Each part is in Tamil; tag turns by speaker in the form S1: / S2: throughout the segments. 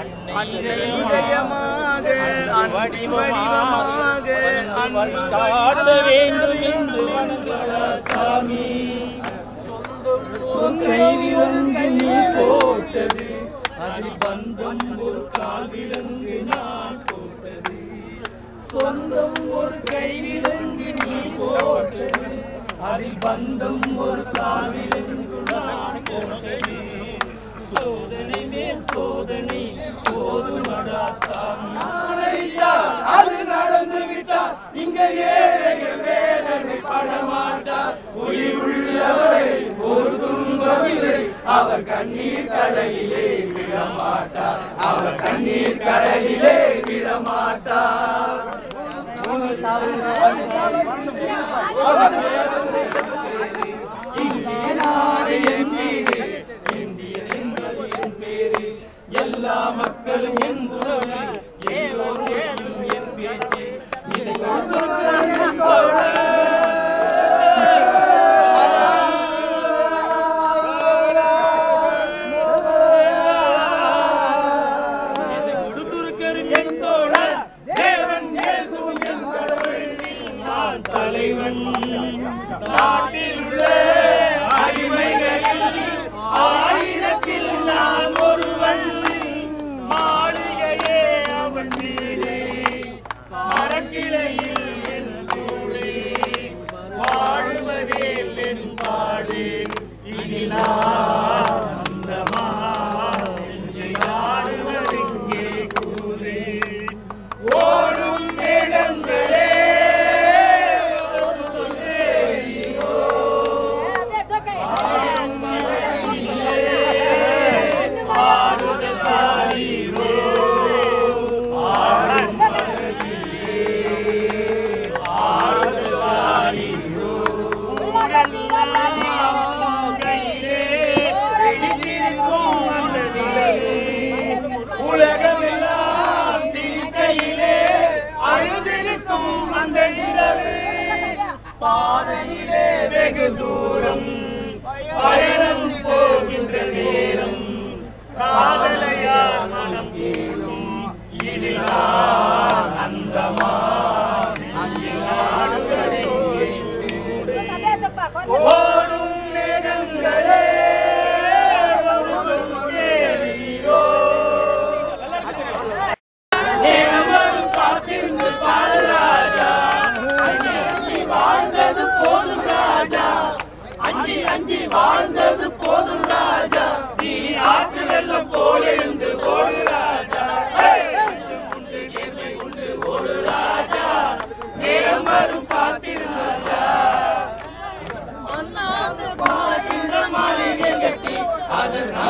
S1: அன்னை இதயமாக வடிவமாக அன்பு வேண்டும் என்று வணங்குகிறார் சாமி கைவிலங்கு நீ போட்டது அதில் பந்தம் ஒரு கால்விலங்கு நான் போட்டது சொந்தம் ஒரு நீ போட்டது அதில் பந்தம் ஒரு நான் போட்டது சோதனை மேல் சோதனை போதுமடா அது நடந்து விட்டார் இங்க ஏழைகள் வேதனை படமாட்டார் உயிர் உள்ளவரை ஒரு துன்பமில்லை அவர் கண்ணீர் கடலிலே விழமாட்டார் அவர் கண்ணீர் கடலிலே விழமாட்டார் Oh, my God. உலகமெல்லாம் நீ கையிலே அழுதிருக்கும் அந்த நிலவு. பாதையிலே வெகு தூரம் பயணம் போகின்ற நேரம். காதலையா மனம் கேளும் இனி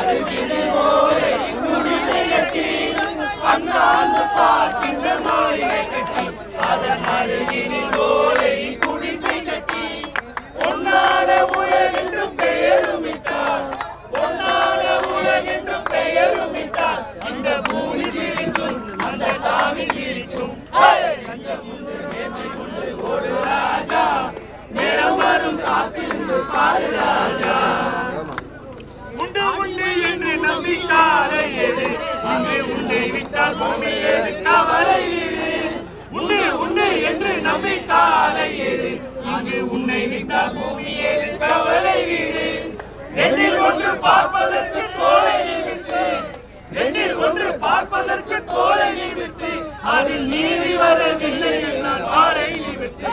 S1: அதன் பார்க்கின்ற மாளிகை கட்டி அதன் அருகிலே ஓரை குடிசை கட்டி பொன்னாட உலகென்று பெயருமிட்டார் பொன்னாட உலகென்று பெயருமிட்டார் இந்த பூமி அந்த முந்து கொண்டு ராஜா வரும் காத்திருந்து பாரு ராஜா. என்று எது? அங்கே உன்னை விட்டால் பூமி எது? கவலை உன்னை உன்னை என்று நம்பிக்காரை எது? இங்கு உன்னை விட்டால் பூமி எது? கவலை வீடு ரெண்டில் ஒன்று பார்ப்பதற்கு தோலை விட்டு ரெண்டில் ஒன்று பார்ப்பதற்கு தோலை விட்டு அதில் நீதி வரவில்லை நான் வாரை விட்டு.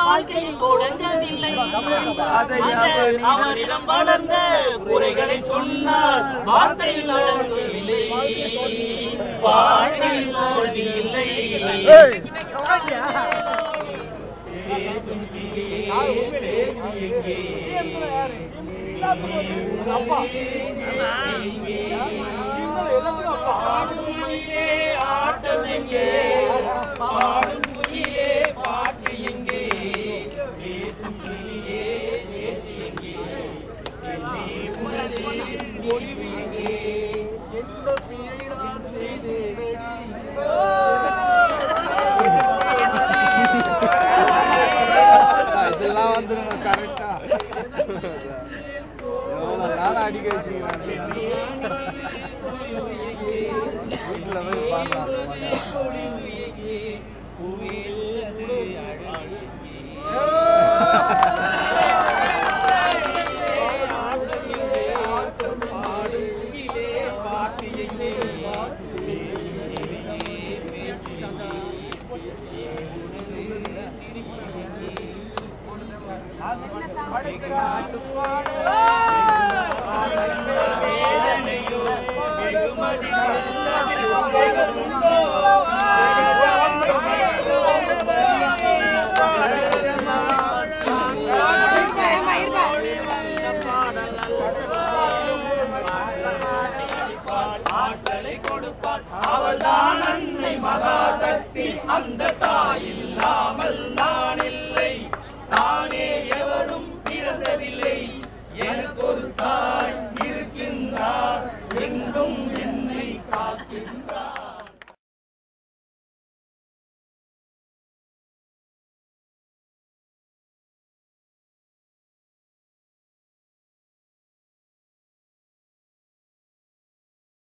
S1: வாழ்க்கையில் கொடுங்கவில்லை அவரிடம் வளர்ந்த குறைகளை சொன்னால் வார்த்தையில் அடங்கவில்லை. வாழ்க்கையில் தோல்வி இல்லை. ஆட்டம் எங்கே பாடும்
S2: அடிக்க வச்சுக்கிறாங்க வீட்டுல போய் பாக்கலாம்
S1: ஆற்றலை அவள் தான் அன்னை மகாசக்தி